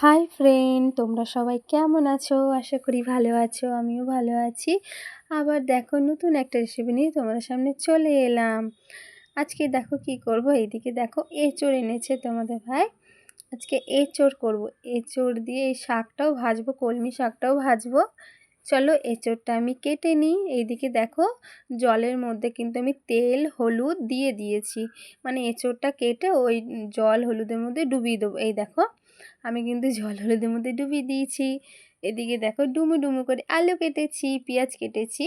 Hi friend তোমরা সবাই কেমন আছো? আশা করি ভালো আছো, আমিও ভালো আছি। আবার দেখো, নতুন একটা রেসিপি নিয়ে তোমাদের সামনে চলে এলাম। আজকে দেখো কি করব? এইদিকে দেখো, এঁচড় এনেছে তোমাদের ভাই। আজকে এঁচড় করব। এঁচড় দিয়ে এই শাকটাও ভাজবো, কলমি শাকটাও ভাজবো। চলো এঁচড়টা আমি কেটে নিই। এইদিকে দেখো জলের মধ্যে কিন্তু আমি তেল, হলুদ দিয়ে দিয়েছি। মানে এঁচড়টা কেটে ওই জল হলুদের মধ্যে ডুবিয়ে দেবো। এই দেখো আমি কিন্তু জল হলুদের মধ্যে ডুবিয়ে দিয়েছি। এদিকে দেখো ডুমু ডুমু করে আলু কেটেছি, পেঁয়াজ কেটেছি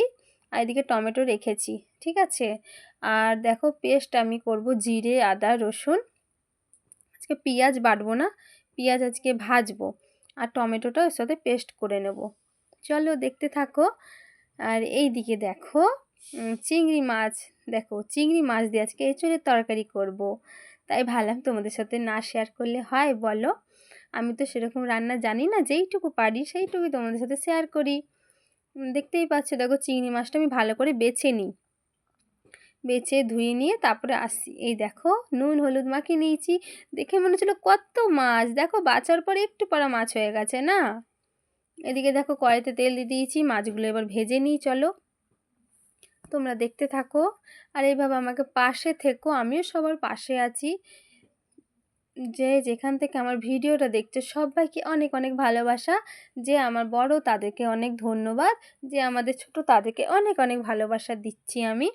আর এদিকে টমেটো রেখেছি, ঠিক আছে? আর দেখো পেস্ট আমি করব জিরে, আদা, রসুন। আজকে পেঁয়াজ বাটবো না, পেঁয়াজ আজকে ভাজবো আর টমেটোটা ওর সাথে পেস্ট করে নেব। চলো দেখতে থাকো। আর এই দিকে দেখো চিংড়ি মাছ, দেখো, চিংড়ি মাছ দিয়ে আজকে এঁচড়ের তরকারি করব। তাই ভাবলাম তোমাদের সাথে না শেয়ার করলে হয়, বলো। আমি তো সেরকম রান্না জানি না, যেইটুকু পারি সেইটুকুই তোমাদের সাথে শেয়ার করি। দেখতেই পাচ্ছ, দেখো চিংড়ি মাছটা আমি ভালো করে বেছে নিই। বেছে, ধুয়ে নিয়ে তারপরে আসি এই দেখো, নুন, হলুদ মাখিয়ে নিয়েছি। দেখে মনে হচ্ছিল কত মাছ, দেখো বাঁচার পরে একটু পরা মাছ হয়ে গেছে না? এদিকে দেখো কড়াইতে তেল দিয়ে দিয়েছি, মাছগুলো এবার ভেজে নিই, চলো। তোমরা দেখতে থাকো। আর এইভাবে আমাকে পাশে থেকো, আমিও সবার পাশে আছি। যে যেখান থেকে আমার ভিডিওটা দেখছ, সবাইকে অনেক অনেক ভালোবাসা। যে আমার বড়, তাদেরকে অনেক ধন্যবাদ। যে আমাদের ছোট, তাদেরকে অনেক অনেক ভালোবাসা দিচ্ছি আমি।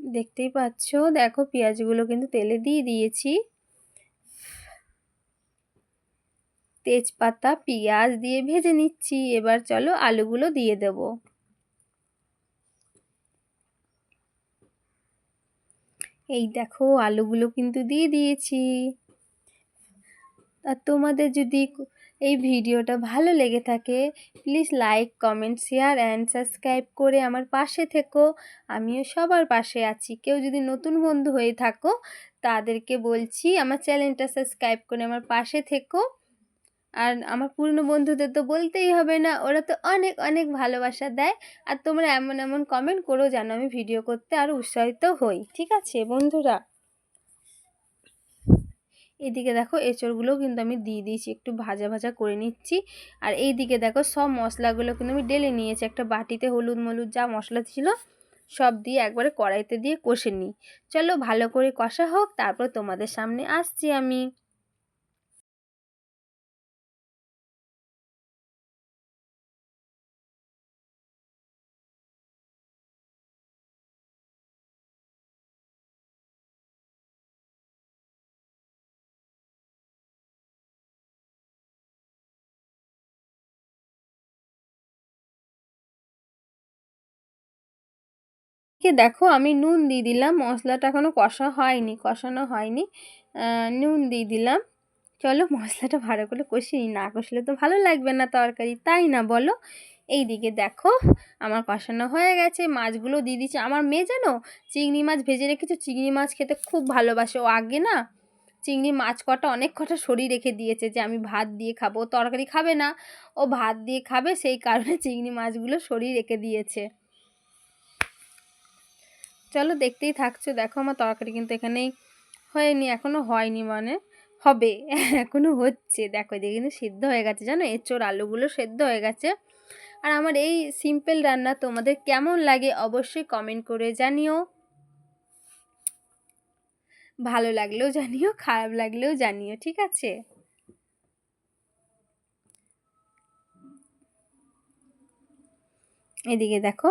দেখতেই পাচ্ছ? দেখো, পেঁয়াজগুলো কিন্তু তেলে দিয়ে দিয়েছি। তেজপাতা, পেঁয়াজ দিয়ে ভেজে নিচ্ছি। এবার চলো আলুগুলো দিয়ে দেবো। এই দেখো, আলুগুলো কিন্তু দিয়ে দিয়েছি। আর তোমাদের যদি এই ভিডিওটা ভালো লেগে থাকে please like comment share and subscribe করে আমার পাশে থেকো। আমিও সবার পাশে আছি। কেউ যদি নতুন বন্ধু হয়ে থাকো, তাদেরকে বলছি, আমার চ্যানেলটা সাবস্ক্রাইব করে আমার পাশে থেকো। আর আমার পুরনো বন্ধুদের তো বলতেই হবে না, ওরা তো অনেক অনেক ভালোবাসা দেয়। আর তোমরা এমন এমন কমেন্ট করো যেন আমি ভিডিও করতে আরও উৎসাহিত হই, ঠিক আছে বন্ধুরা? এদিকে দেখো এঁচড়গুলোও কিন্তু আমি দিয়ে দিয়েছি, একটু ভাজা ভাজা করে নিচ্ছি। আর এই দিকে দেখো সব মশলাগুলো কিন্তু আমি ডেলে নিয়েছি, একটা বাটিতে হলুদ, মলুদ যা মশলা ছিল সব দিয়ে একবারে কড়াইতে দিয়ে কষে নিই। চলো ভালো করে কষা হোক, তারপর তোমাদের সামনে আসছি আমি। কে দেখো আমি নুন দিয়ে দিলাম, মশলাটা এখনও কষা হয়নি, কষানো হয়নি। নুন দিয়ে দিলাম। চলো মশলাটা ভালো করে কষিয়ে না কষলে তো ভালো লাগবে না তরকারি, তাই না বলো? এই দিকে দেখো, আমার কষানো হয়ে গেছে, মাছগুলো দিয়ে দিচ্ছে। আমার মেয়ে জানো, চিংড়ি মাছ ভেজে রেখেছে, চিংড়ি মাছ খেতে খুব ভালোবাসে, ও আগে না চিংড়ি মাছ কটা অনেক কটা সরিয়ে রেখে দিয়েছে যে আমি ভাত দিয়ে খাব তরকারি খাবে না, ও ভাত দিয়ে খাবে, সেই কারণে চিংড়ি মাছগুলো সরিয়ে রেখে দিয়েছে। চলো দেখতেই থাকছো। দেখো আমার তরকারি কিন্তু এখানেই হয়নি এখনও হয়নি মানে। হবে এখনও হচ্ছে। দেখো এদিকে কিন্তু সিদ্ধ হয়ে গেছে, জানো? এঁচোর আলুগুলো সেদ্ধ হয়ে গেছে। আর আমার এই সিম্পল রান্না তোমাদের কেমন লাগে অবশ্যই কমেন্ট করে জানিও। ভালো লাগলেও জানিও, খারাপ লাগলেও জানিও, ঠিক আছে? এদিকে দেখো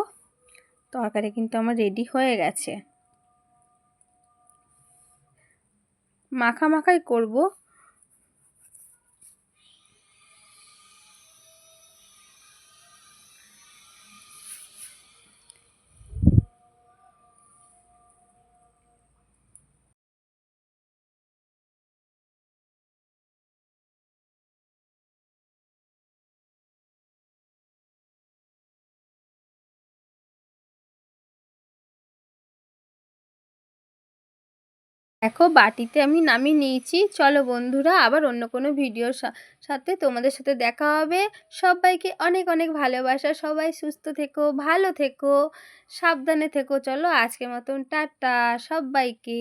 তরকারি কিন্তু আমার রেডি হয়ে গেছে। মাখা মাখাই করব। দেখো বাটিতে আমি নামিয়ে নিয়েছি। চলো বন্ধুরা, আবার অন্য কোনো ভিডিওর সাথে তোমাদের সাথে দেখা হবে। সবাইকে অনেক অনেক ভালোবাসা। সবাই সুস্থ থেকো, ভালো থেকো, সাবধানে থেকো। চলো আজকের মতন টাটা সবাইকে।